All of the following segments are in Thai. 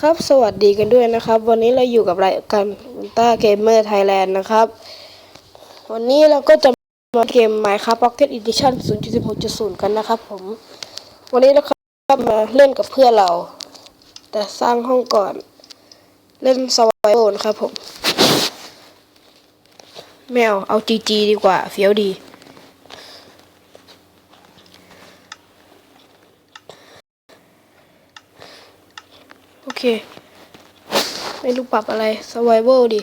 ครับสวัสดีกันด้วยนะครับ วันนี้เราอยู่กับรายการต้าเกมเมอร์ไทยแลนด์นะครับ วันนี้เราก็จะมาเกม Minecraft Pocket Edition 0.16.0 กันนะครับผม วันนี้เราก็มาเล่นกับเพื่อนเรา แต่สร้างห้องก่อน เล่น Survival นครับผม แมวเอา GG ดีกว่า เฟี้ยวดี โอเค ไม่รู้ปรับอะไร survival ดิ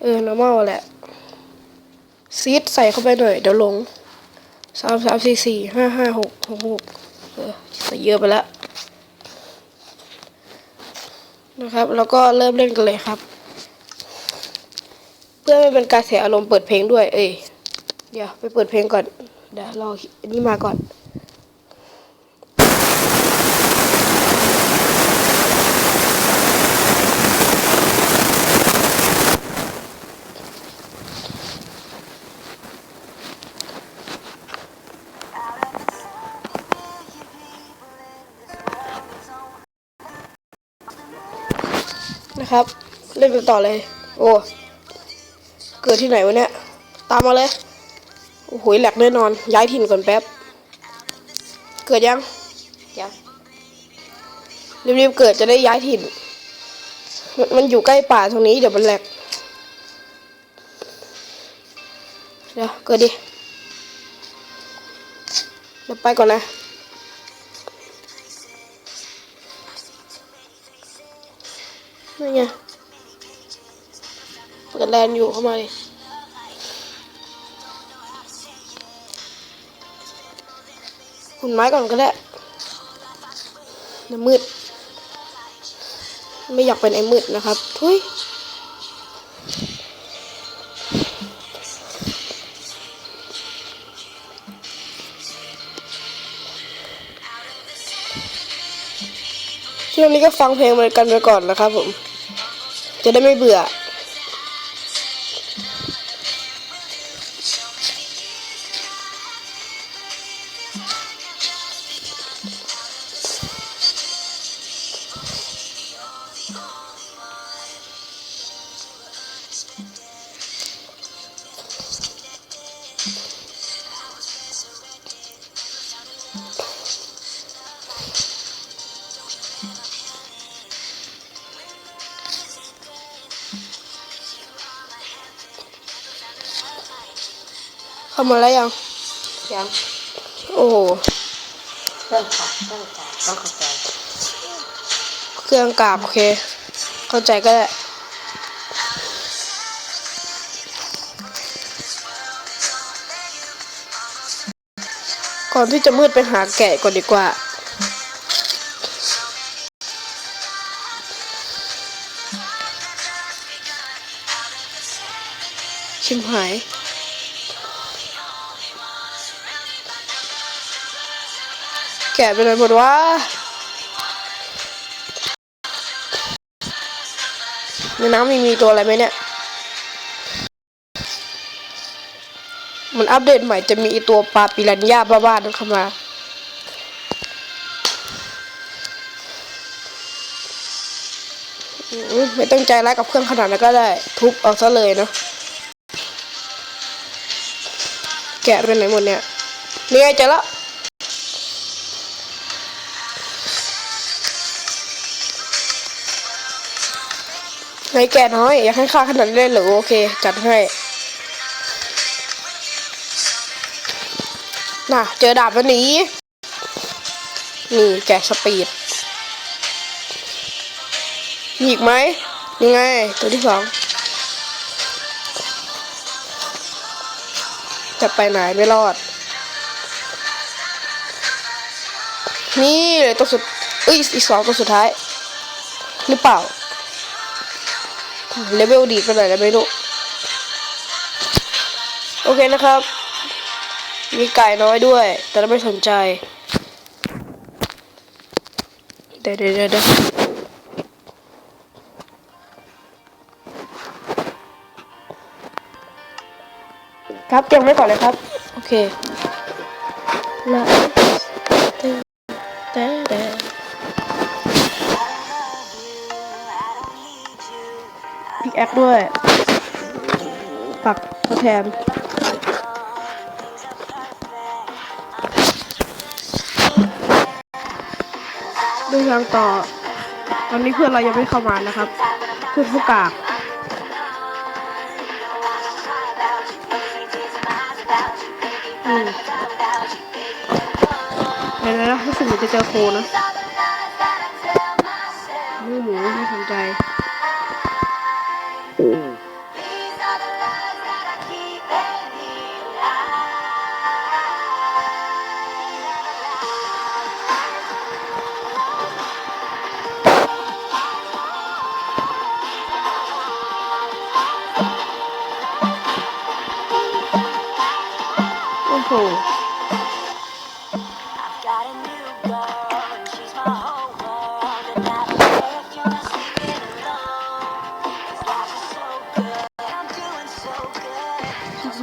เออ normal แหละซีดใส่เข้าไปหน่อย เดี๋ยวลงสามสามสี่สี่ห้าห้าหกหกหกเออใส่เยอะไปแล้วนะครับ แล้วก็เริ่มเล่นกันเลยครับ เพื่อไม่เป็นการเสียอารมณ์เปิดเพลงด้วย เอ้ยเดี๋ยวไปเปิดเพลงก่อน เดี๋ยวรออันนี้มาก่อน นะครับ เล่นกันต่อเลย โอ้ เกิดที่ไหนวะเนี่ย ตามมาเลย โอ้โหแหลกแน่นอน ย้ายถิ่นก่อนแป๊บ เกิดยัง ยัง รีบๆเกิดจะได้ย้ายถิ่น มันมันอยู่ใกล้ป่าตรงนี้เดี๋ยวมันแหลก เดี๋ยวเกิดดิ เดี๋ยวไปก่อนนะ ไงเปิดแลนอยู่เข้ามาดิคุณไม้ก่อนก็ได้เดี๋ยวมืด ไม่อยากเป็นไอ้มืดนะครับเฮ้ยช่วงนี้ก็ฟังเพลงเหมือนกันไปก่อนนะครับผม จะได้ไม่เบื่อ เข้ามาแล้วยัง ยังโอ้โหเครื่องขับเครื่องขับต้องเข้าใจเครื่องกราบโอเค เข้าใจก็ได้ก่อนที่จะมืดไปหาแกะก่อนดีกว่า ชิมหาย แกะไปเลยหมดว่าในน้ำมีมีตัวอะไรไหมเนี่ย มันอัปเดตใหม่จะมีตัวปลาปิรันย่าบ้าๆนั่นเข้ามา ไม่ต้องใจร้ายกับเครื่องขนาดนั้นก็ได้ ทุบเอาซะเลยเนาะ แกะไปไหนหมดเนี่ย นี่ไงเจอแล้ว ไงแกน้อยอยากให้ค่าขนาดเลยเหรือโอเค จัดให้น่ะ เจอดาบวหนีนี่แกะสปีดมีอีกไหมยังไง ตัวที่สองจะไปไหนไม่รอด นี่เลยตัวสุดเอ้ยอีกสองตัวสุดท้าย หรือเปล่า เลเวลดีกันหน่อยแล้วไม่รู้โอเคนะครับ มีไก่น้อยด้วย แต่เราไม่สนใจ เดี๋ยวเดี๋ยวเดี๋ยวเดี๋ยวครับยังไม่ก่อนเลยครับ โอเคแล้ว แอคด้วย ปักทดแทนเดินทางต่อ ตอนนี้เพื่อนเรายังไม่เข้ามานะครับ เพื่อนผู้กากอืมเดี๋ยวนะรู้สึกเหมือนจะเจอโคนะ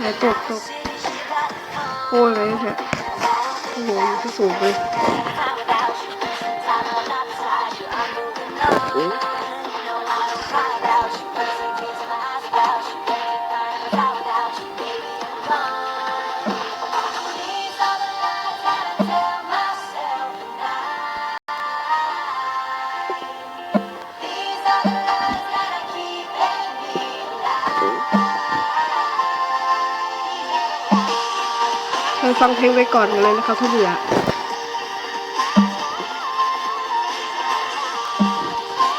สงสัยตกตกโอ้ยไรเนี่ยโอ้โหอยู่ที่สูงเลย ฟังเพลงไปก่อนกันเลยนะครับถ้เบื่อ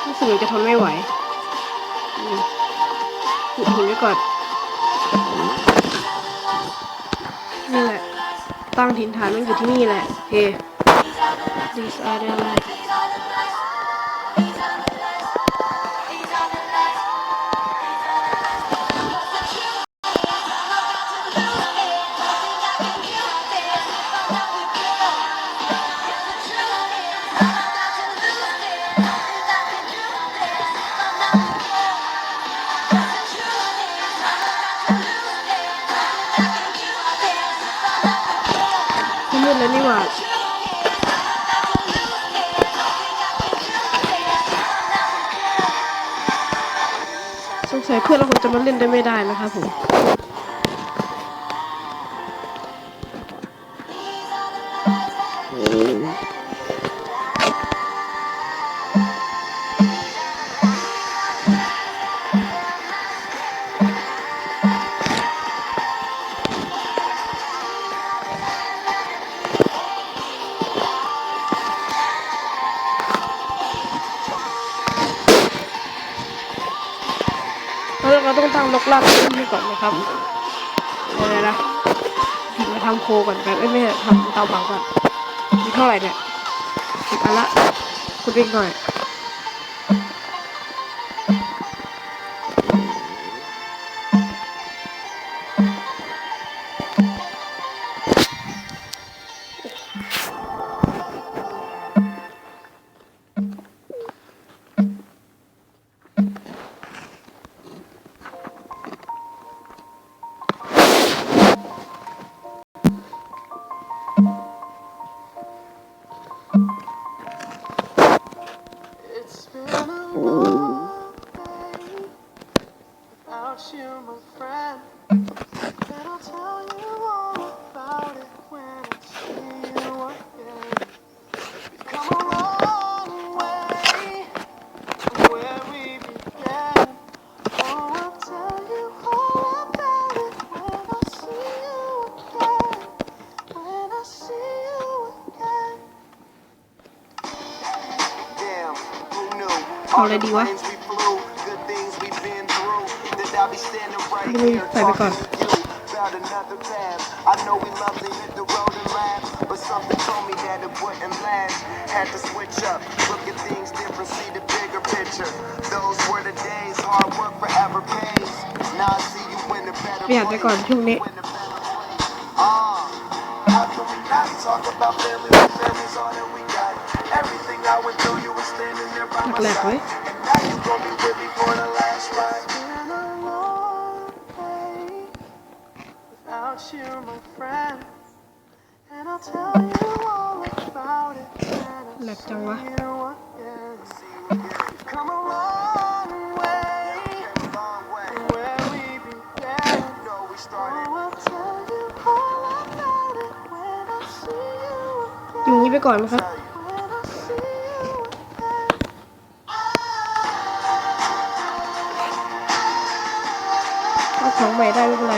รู้สึกหนูจะทนไม่ไหวหยุดหินไว้ก่อนนี่แหละ ตั้งถิ่นฐานมันอยู่ที่นี่แหละโอเค These are the lights พื่อนเราจะมาเล่นได้ไม่ได้นะครับผมโอ้ เราต้องตั้งล็อกลากขึ้นให้ก่อนนะครับอะไรนะถึงมาทำโคก่อนแบบเอ้ยไม่ใช่ทำเตาเผาก่อนมีเท่าไหร่เนี่ยสิบอันละคุณอีกหน่อย Oh. Been through. That I'll be standing right Let me here play the talking card. to you about another path. I know we love to hit the road and laugh, but something told me that it wouldn't last. Had to switch up, look at things different, see the bigger picture. Those were the days, hard work forever pays. Now I see you in a better ประหยัดไปก่อนช่วงนี้ in a better place. Ah, how can we not talk about family when family's all that we got? Everything I would through, you were standing there by my side. And now you gon' be with me for the last ride. Been a long way without you, my friend. And I'll tell you all about it. Let I'll Left show you. See come a long way where we began. We started. Oh, I'll tell you all about it when I see you เอาของใหม่ได้ไม่เป็นไร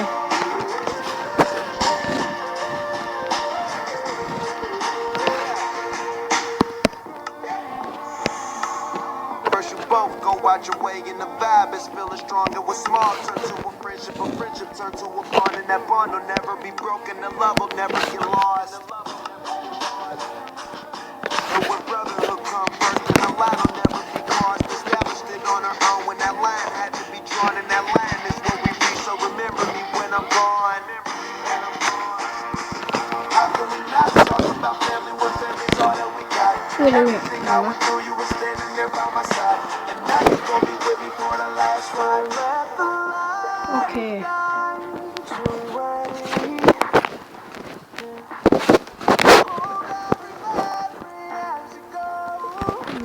First you both go out your way and the vibe is feeling strong. It was small, turn to a friendship, a friendship turn to a bond, and that bond will never be broken. The love will never get lost. โอเค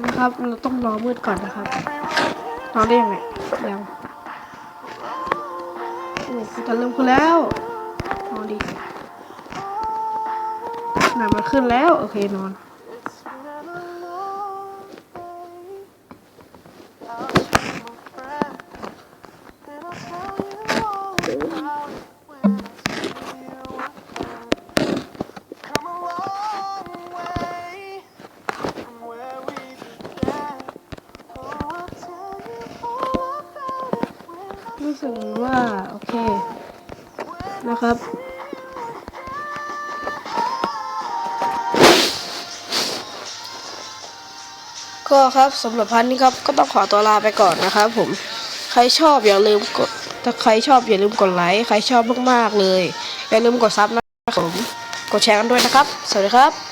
นะครับ เราต้องรอมืดก่อนนะครับรอได้ยังไงยังโอ้จะเริ่มขึ้นแล้วนอนดีหนามันขึ้นแล้ว โอเคนอน รู้สึกว่า โอเค นะครับก็ครับสำหรับพันนี้ครับก็ต้องขอตัวลาไปก่อนนะครับผมใครชอบอย่าลืมกดถ้าใครชอบอย่าลืมกดไลค์ใครชอบมากๆเลย อย่าลืมกดซับนะครับผมกดแชร์กันด้วยนะครับ สวัสดีครับ